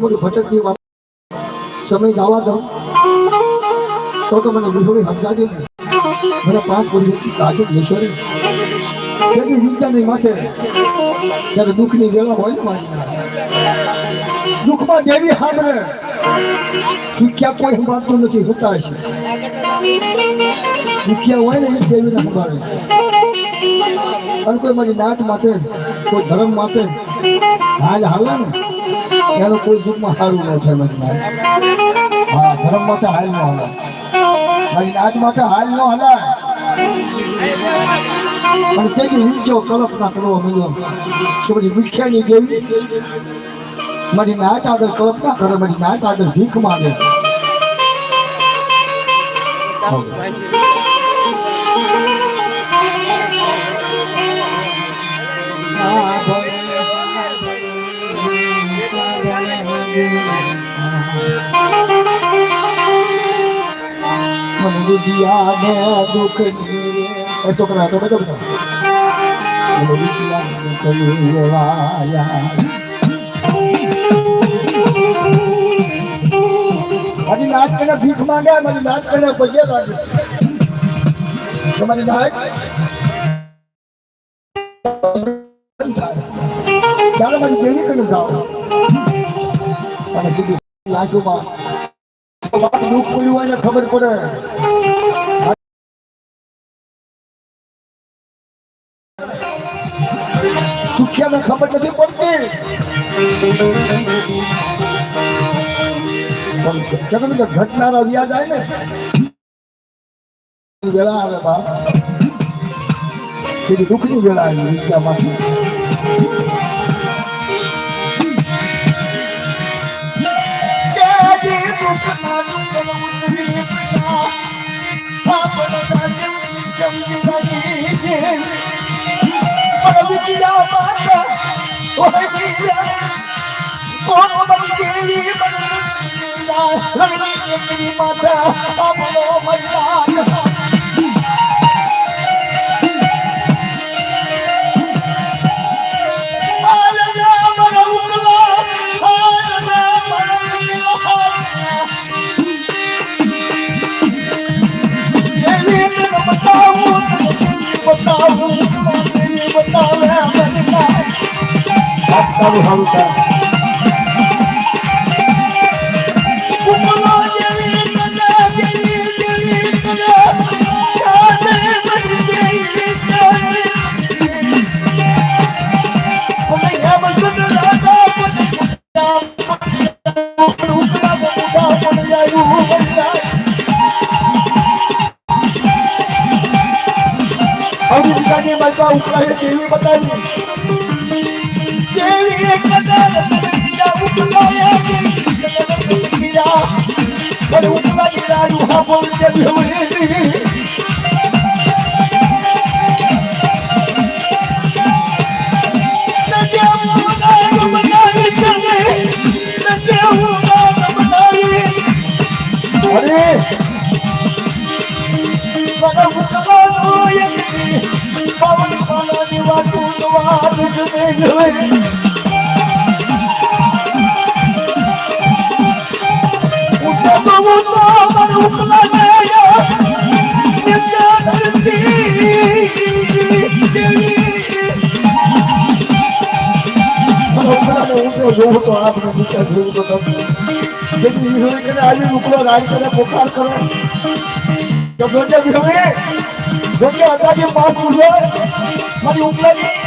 ભટકની વાત. સમય જવા દઉં તો તો મને વિહોળી સમજાવી મને પાંચ પૂરી કાજે લેશોરી તેથી બીજાની માથે ત્યારે દુઃખની વેળા હોય ને મારી દુઃખમાં દેવી સાંભળે સુખ્યા કોઈ સંભાળતું નથી, હોતા છે દુખ્યા હોય ને એ દેવીને સંભાળે. અને કોઈ મારી નાત માથે, કોઈ ધર્મ માથે હાલ હાલે ને એનો કોઈ દુઃખમાં સારું ન થાય મારી નાત હા ધર્મ તો હાલ ન હાલે મારી નાત તો હાલ ન હાલે અને તેથી વિજો કલ્પના કરવા મળ્યો કે બધી દુખ્યાની દેવી, મારી નાચ આગળ કલ્પના કરે, મારી નાચ આગળ ભીખ માગે. મને બુધિયા ને દુઃખ એ છોકરા તો બધો બધો મને બુધિયા ને દુઃખ નિવાયા મારી નાચ કરીને ભીખ ચાલો મારી દેવી કરીને જાઓ વાત દુઃખ પડ્યું હોય ને ખબર પડે. સુખ્યાને ખબર નથી પડતી. પણ ઘટનારા વ્યાજ આવે ને. વેળા આવે બાપ. દુઃખની વેળા આવી વિદ્યામાંથી Oh, my dear, my dear, my dear, my dear, my তব Hansa Ang mga niya magpawag kayo, hindi mo દેવી કદર બીજા ઉકળાએ દેવી કદર બીજા પણ ઉકળાની રાડું હા બોલ દેવી હોય અરે પવન પાલાની વાતું વાત સુને ગઈ પોકાર કરો તો જોજે વિહવે જોજે અંદાજે પાંચ પૂજો મારી ઉપલાની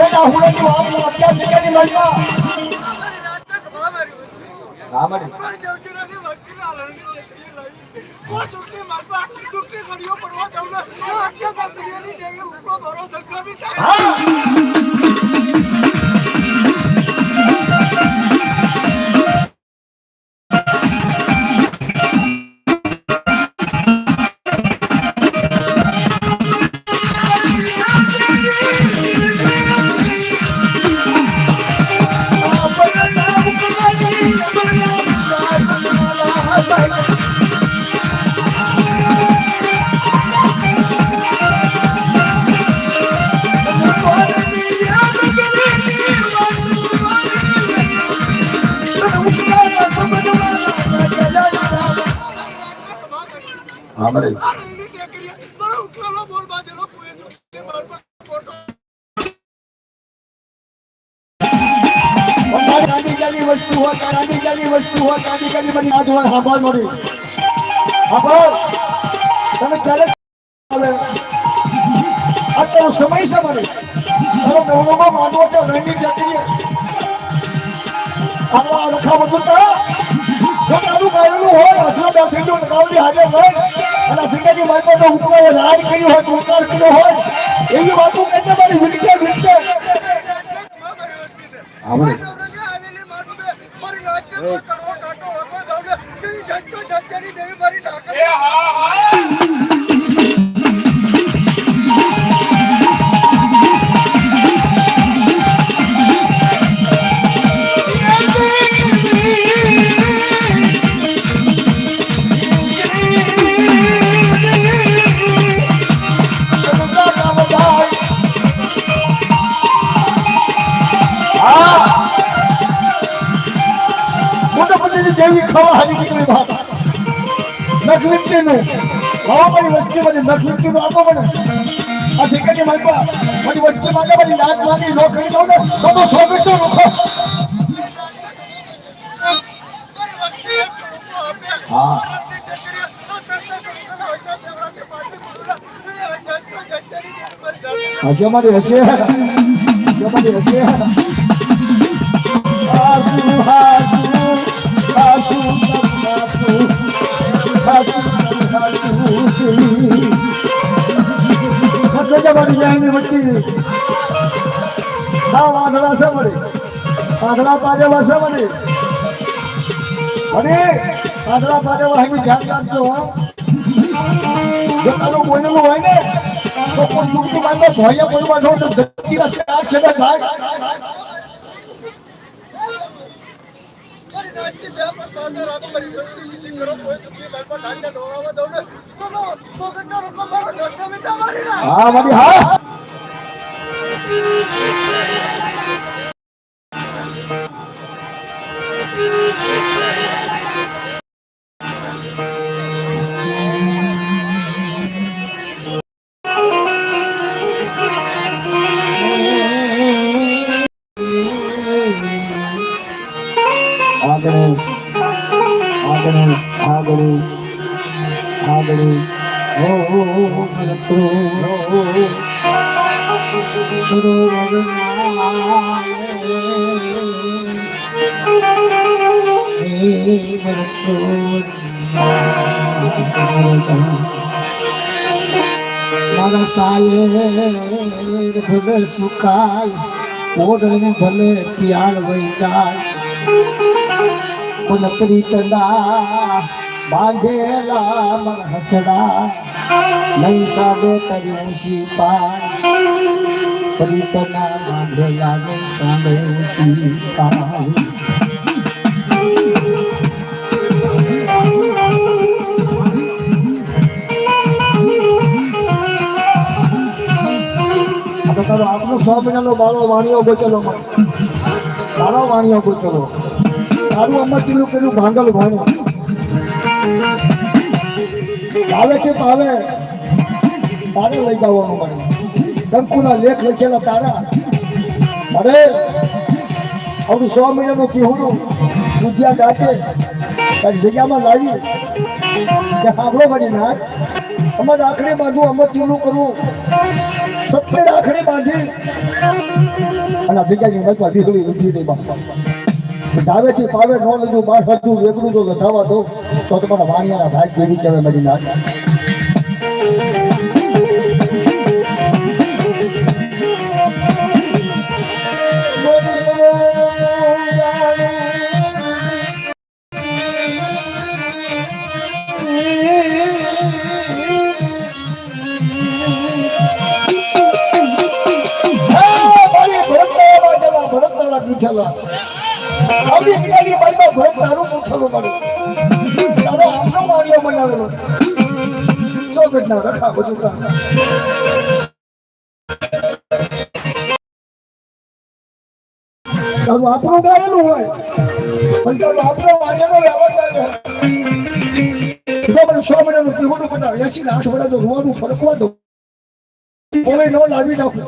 બેટા હુડાની વાત અત્યાર સેકન્ડની મહિમા હા. નાની વસ્તુ હોય નાની નાની વસ્તુ હોય નાની નાની બધી આ જોવા સાંભળ મળી સાંભળ. તમે ક્યારે આ સમય છે મને તારો ગૌરવમાં માંડવો તો રણની જાતિએ આવા રખા બધું ગાયેલું હોય દસ હાજર હોય. અને તો હોય ટોકાર કર્યો હોય. એવી વાતો કહેતા મારી વિલકે વિલકે આપણે મોટા પતિની દેવી ખાવા હારી નીકળી બહાર નખવિંતીનું હવામાની વસ્તીમાંથી નખવિંતીનું આપો મને આ ઠીકાની માલપા મારી વસ્તી માંગે મારી નાચમાંથી નો કરી દઉં ને, તો હા હજે મારી હજે હશે મારી હશે હાસુ મારી જાયની વચ્ચે હા વાંધડા છે મને વાંધડા પાડેવા છે મને અને વાંધડા પાડેવા હજી ધ્યાન રાખજો જો હા મારી હા. આ ગણેશ આ ગણેશ આ ગણેશ આ ગણેશ ઓ ઓ ઓ ભરતો ઓ ઓ ગુરુ મારા સાલે ભલે સુકાય ઓડને ભલે પિયાળ વહી પણ પ્રીતના બાંધેલા મન હસડા. નહીં સાબે કર્યું સીતા પ્રીતના બાંધેલા નહીં સાબે સીતા તારો આપણો સો મહિનાનો બાળો વાણીઓ ગોચેલો બાળો વાણીઓ ગોચેલો તારું અમર ટીલું પેલું ભાંગલ ભણ્યો આવે કે પાવે તારે લઈ જવાનું મને કંકુના લેખ લખેલા તારા. અરે, આવડું સો મહિનાનું પીહુડું વિદ્યા ગાતે તારી જગ્યામાં લાવી. કે સાંભળો મારી નાથ અમારે આખરે બાંધવું અમર ટીલું કરવું. સબસે આખરે બાંધી. અને જગ્યાની મજમાં ઢીકડી લીધી નહીં બાપા. દાવેથી પાવે ન લીધું બાર હતું વેગડું તો લખાવા દો, તો તમારા વાણિયાના ભાઈ ભેગી કહેવાય મારી નાથ તારું પૂછવાનું મળ્યું આપણું ગાયેલું હોય. પણ તારું આપણો વાંચેલો રહેવા સો મહિનાનું પીવાનું બનાવે. એસી આઠ મહિના તો રૂવાનું ફરકવા દો કોઈ ન લાવી નાખું.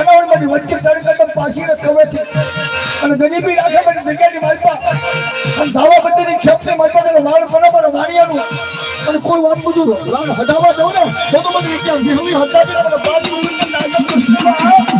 અનાવડ બધી તારી કરી કરતા પાછી રસ્તવે અને ગરીબી રાખે બધી જગ્યાની માલપા. અને ધાવા બધી ક્ષેત્રે માલપા કરે લાડ બરાબર વાણિયાનું. અને કોઈ વાત બધું લાડ હટાવવા જવું ને, તો તો બધી વિચાર વિહલી હટાવી મને પાણી ઉમેરી નાગમ કૃષ્ણ